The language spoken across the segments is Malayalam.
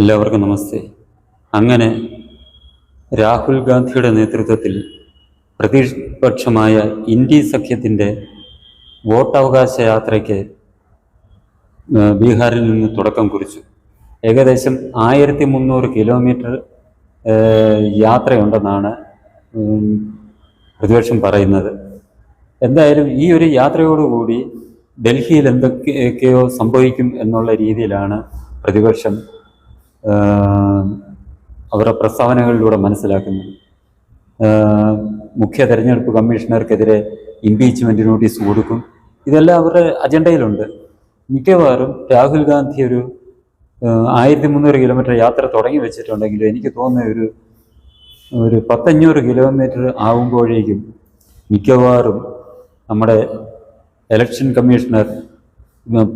എല്ലാവർക്കും നമസ്തേ. അങ്ങനെ രാഹുൽ ഗാന്ധിയുടെ നേതൃത്വത്തിൽ പ്രതിപക്ഷമായ ഇന്ത്യ സഖ്യത്തിന്റെ വോട്ടവകാശ യാത്രയ്ക്ക് ബീഹാറിൽ നിന്ന് തുടക്കം കുറിച്ചു. ഏകദേശം ആയിരത്തി മുന്നൂറ് കിലോമീറ്റർ യാത്രയുണ്ടെന്നാണ് പ്രതിപക്ഷം പറയുന്നത്. എന്തായാലും ഈ ഒരു യാത്രയോടുകൂടി ഡൽഹിയിൽ എന്തൊക്കെയൊക്കെയോ സംഭവിക്കും എന്നുള്ള രീതിയിലാണ് പ്രതിപക്ഷം അവരുടെ പ്രസ്താവനകളിലൂടെ മനസ്സിലാക്കുന്നു. മുഖ്യ തെരഞ്ഞെടുപ്പ് കമ്മീഷണർക്കെതിരെ ഇംപീച്ച്മെന്റ് നോട്ടീസ് കൊടുക്കും. ഇതെല്ലാം അവരുടെ അജണ്ടയിലുണ്ട്. മിക്കവാറും രാഹുൽ ഗാന്ധി ഒരു ആയിരത്തി മുന്നൂറ് കിലോമീറ്റർ യാത്ര തുടങ്ങി വെച്ചിട്ടുണ്ടെങ്കിലും എനിക്ക് തോന്നുന്ന ഒരു ഒരു പത്തഞ്ഞൂറ് കിലോമീറ്റർ ആകുമ്പോഴേക്കും മിക്കവാറും നമ്മുടെ ഇലക്ഷൻ കമ്മീഷണർ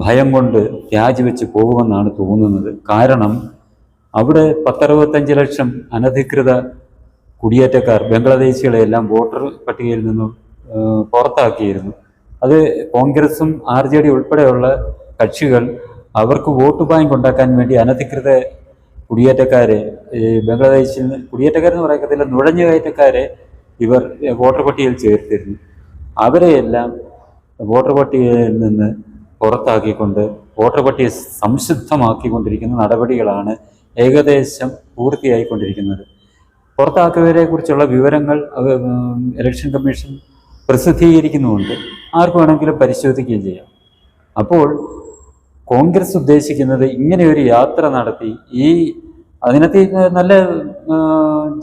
ഭയം കൊണ്ട് രാജിവെച്ച് പോകുമെന്നാണ് തോന്നുന്നത്. കാരണം അവിടെ പത്തറുപത്തഞ്ച് ലക്ഷം അനധികൃത കുടിയേറ്റക്കാർ ബംഗ്ലാദേശികളെ എല്ലാം വോട്ടർ പട്ടികയിൽ നിന്നും പുറത്താക്കിയിരുന്നു. അത് കോൺഗ്രസും ആർ ജെ ഡി ഉൾപ്പെടെയുള്ള കക്ഷികൾ അവർക്ക് വോട്ട് ബാങ്ക് ഉണ്ടാക്കാൻ വേണ്ടി അനധികൃത കുടിയേറ്റക്കാരെ ബംഗ്ലാദേശിൽ നിന്ന് കുടിയേറ്റക്കാരെന്ന് പറയത്തില്ല നുഴഞ്ഞുകയറ്റക്കാരെ ഇവർ വോട്ടർ പട്ടികയിൽ ചേർത്തിരുന്നു. അവരെയെല്ലാം വോട്ടർ പട്ടികയിൽ നിന്ന് പുറത്താക്കിക്കൊണ്ട് വോട്ടർ പട്ടിക സംശുദ്ധമാക്കിക്കൊണ്ടിരിക്കുന്ന നടപടികളാണ് ഏകദേശം പൂർത്തിയായിക്കൊണ്ടിരിക്കുന്നത്. പുറത്താക്കിയവരെ കുറിച്ചുള്ള വിവരങ്ങൾ ഇലക്ഷൻ കമ്മീഷൻ പ്രസിദ്ധീകരിക്കുന്നുമുണ്ട്. ആർക്ക് വേണമെങ്കിലും പരിശോധിക്കുകയും ചെയ്യാം. അപ്പോൾ കോൺഗ്രസ് ഉദ്ദേശിക്കുന്നത് ഇങ്ങനെ ഒരു യാത്ര നടത്തി ഈ അതിനകത്ത് നല്ല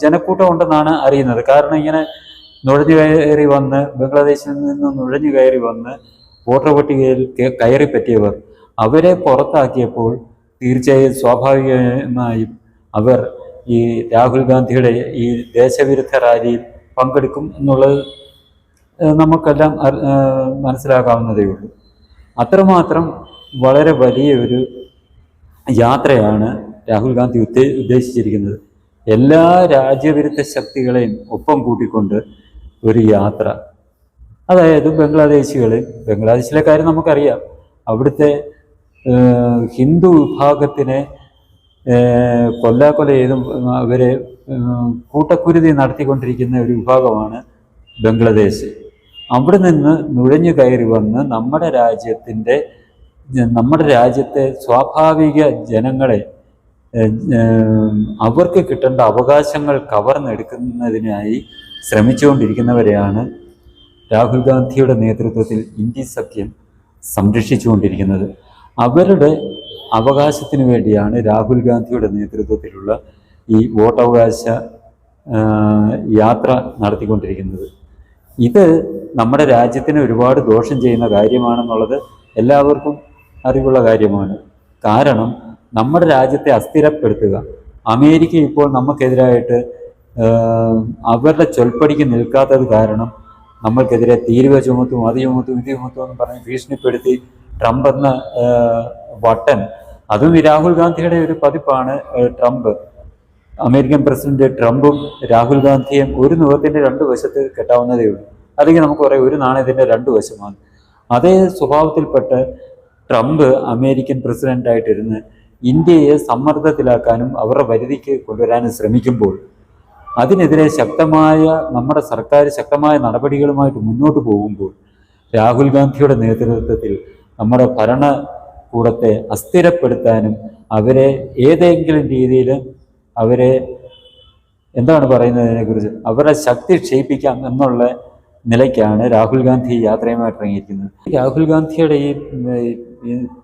ജനക്കൂട്ടം ഉണ്ടെന്നാണ് അറിയുന്നത്. കാരണം ഇങ്ങനെ നുഴഞ്ഞു കയറി വന്ന് ബംഗ്ലാദേശിൽ നിന്ന് നുഴഞ്ഞു കയറി വന്ന് വോട്ടർ പട്ടികയിൽ കയറി പറ്റിയവർ അവരെ പുറത്താക്കിയപ്പോൾ തീർച്ചയായും സ്വാഭാവികമായും അവർ ഈ രാഹുൽ ഗാന്ധിയുടെ ഈ ദേശവിരുദ്ധ റാലിയിൽ പങ്കെടുക്കും എന്നുള്ളത് നമുക്കെല്ലാം മനസ്സിലാക്കാവുന്നതേ ഉള്ളൂ. അത്രമാത്രം വളരെ വലിയ ഒരു യാത്രയാണ് രാഹുൽ ഗാന്ധി ഉദ്ദേ ഉദ്ദേശിച്ചിരിക്കുന്നത്. എല്ലാ രാജ്യവിരുദ്ധ ശക്തികളെയും ഒപ്പം കൂട്ടിക്കൊണ്ട് ഒരു യാത്ര. അതായത് ബംഗ്ലാദേശികളെ ബംഗ്ലാദേശിലെ കാര്യം നമുക്കറിയാം. അവിടുത്തെ ഹിന്ദു വിഭാഗത്തിനെ കൊല്ലാക്കൊല ചെയ്തും അവരെ കൂട്ടക്കുരുതി നടത്തിക്കൊണ്ടിരിക്കുന്ന ഒരു വിഭാഗമാണ് ബംഗ്ലാദേശ്. അവിടെ നിന്ന് നുഴഞ്ഞു കയറി വന്ന് നമ്മുടെ രാജ്യത്തിന്റെ നമ്മുടെ രാജ്യത്തെ സ്വാഭാവിക ജനങ്ങളെ അവർക്ക് കിട്ടേണ്ട അവകാശങ്ങൾ കവർന്നെടുക്കുന്നതിനായി ശ്രമിച്ചുകൊണ്ടിരിക്കുന്നവരെയാണ് രാഹുൽ ഗാന്ധിയുടെ നേതൃത്വത്തിൽ ഇന്ത്യ സഖ്യം സംരക്ഷിച്ചുകൊണ്ടിരിക്കുന്നത്. അവരുടെ അവകാശത്തിന് വേണ്ടിയാണ് രാഹുൽ ഗാന്ധിയുടെ നേതൃത്വത്തിലുള്ള ഈ വോട്ടവകാശ യാത്ര നടത്തിക്കൊണ്ടിരിക്കുന്നത്. ഇത് നമ്മുടെ രാജ്യത്തിന് ഒരുപാട് ദോഷം ചെയ്യുന്ന കാര്യമാണെന്നുള്ളത് എല്ലാവർക്കും അറിവുള്ള കാര്യമാണ്. കാരണം നമ്മുടെ രാജ്യത്തെ അസ്ഥിരപ്പെടുത്തുക. അമേരിക്ക ഇപ്പോൾ നമുക്കെതിരായിട്ട് അവരുടെ ചൊൽപ്പടിക്ക് നിൽക്കാത്തത് കാരണം നമ്മൾക്കെതിരെ തീരുവ ചുമത്തും അത് ചുമത്തും ഇത് ചുമത്തും എന്ന് പറഞ്ഞ് ഭീഷണിപ്പെടുത്തി ട്രംപ് എന്ന വട്ടൻ. അതും രാഹുൽ ഗാന്ധിയുടെ ഒരു പതിപ്പാണ് ട്രംപ്. അമേരിക്കൻ പ്രസിഡന്റ് ട്രംപും രാഹുൽ ഗാന്ധിയും ഒരു മുഖത്തിന്റെ രണ്ട് വശത്ത് കെട്ടാവുന്നതേ ഉള്ളൂ. അല്ലെങ്കിൽ നമുക്ക് പറയാം ഒരു നാണയത്തിന്റെ രണ്ട് വശമാണ്. അതേ സ്വഭാവത്തിൽപ്പെട്ട് ട്രംപ് അമേരിക്കൻ പ്രസിഡന്റായിട്ടിരുന്ന് ഇന്ത്യയെ സമ്മർദ്ദത്തിലാക്കാനും അവരുടെ പരിധിക്ക് കൊണ്ടുവരാനും ശ്രമിക്കുമ്പോൾ അതിനെതിരെ ശക്തമായ നമ്മുടെ സർക്കാർ ശക്തമായ നടപടികളുമായിട്ട് മുന്നോട്ട് പോകുമ്പോൾ രാഹുൽ ഗാന്ധിയുടെ നേതൃത്വത്തിൽ നമ്മുടെ ഭരണകൂടത്തെ അസ്ഥിരപ്പെടുത്താനും അവരെ ഏതെങ്കിലും രീതിയിൽ അവരെ എന്താണ് പറയുന്നതിനെ കുറിച്ച് അവരുടെ ശക്തി ക്ഷയിപ്പിക്കാം എന്നുള്ള നിലയ്ക്കാണ് രാഹുൽ ഗാന്ധി യാത്രയുമായിട്ട് ഇറങ്ങിയിരിക്കുന്നത്. രാഹുൽ ഗാന്ധിയുടെ ഈ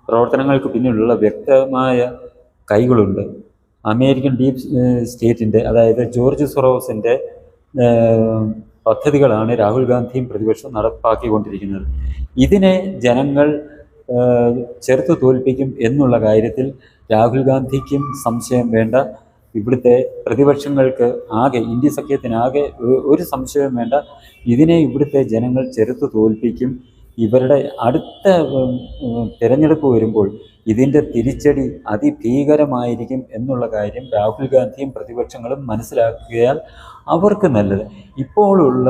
പ്രവർത്തനങ്ങൾക്ക് പിന്നിലുള്ള വ്യക്തമായ കൈകളുണ്ട്. അമേരിക്കൻ ഡീപ് സ്റ്റേറ്റിന്റെ അതായത് ജോർജ് സൊറോസിന്റെ പദ്ധതികളാണ് രാഹുൽ ഗാന്ധിയും പ്രതിപക്ഷവും നടപ്പാക്കിക്കൊണ്ടിരിക്കുന്നത്. ഇതിനെ ജനങ്ങൾ ചെറുത്തു തോൽപ്പിക്കും എന്നുള്ള കാര്യത്തിൽ രാഹുൽ ഗാന്ധിക്കും സംശയം വേണ്ട. ഇവിടുത്തെ പ്രതിപക്ഷങ്ങൾക്ക് ആകെ ഇന്ത്യ സഖ്യത്തിനാകെ ഒരു സംശയവും വേണ്ട. ഇതിനെ ഇവിടുത്തെ ജനങ്ങൾ ചെറുത്ത് തോൽപ്പിക്കും. ഇവരുടെ അടുത്ത തിരഞ്ഞെടുപ്പ് വരുമ്പോൾ ഇതിന്റെ തിരിച്ചടി അതിഭീകരമായിരിക്കും എന്നുള്ള കാര്യം രാഹുൽ ഗാന്ധിയും പ്രതിപക്ഷങ്ങളും മനസ്സിലാക്കിയാൽ അവർക്ക് നല്ലത്. ഇപ്പോഴുള്ള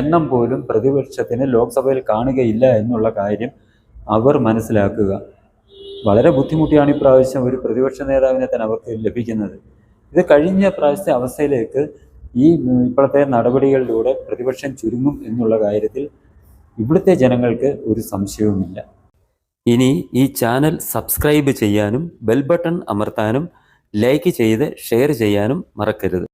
എണ്ണം പോലും പ്രതിപക്ഷത്തിന് ലോക്സഭയിൽ കാണുകയില്ല എന്നുള്ള കാര്യം അവർ മനസ്സിലാക്കുക. വളരെ ബുദ്ധിമുട്ടിയാണ് ഇപ്രാവശ്യം ഒരു പ്രതിപക്ഷ നേതാവിനെ തന്നെ അവർക്ക് ലഭിക്കുന്നത്. ഇത് കഴിഞ്ഞ പ്രാവശ്യത്തെ അവസ്ഥയിലേക്ക് ഈ ഇപ്പോഴത്തെ നടപടികളിലൂടെ പ്രതിപക്ഷം ചുരുങ്ങും എന്നുള്ള കാര്യത്തിൽ ഇവിടുത്തെ ജനങ്ങൾക്ക് ഒരു സംശയവുമില്ല. ഇനി ഈ ചാനൽ സബ്സ്ക്രൈബ് ചെയ്യാനും ബെൽ ബട്ടൺ അമർത്താനും ലൈക്ക് ചെയ്ത് ഷെയർ ചെയ്യാനും മറക്കരുത്.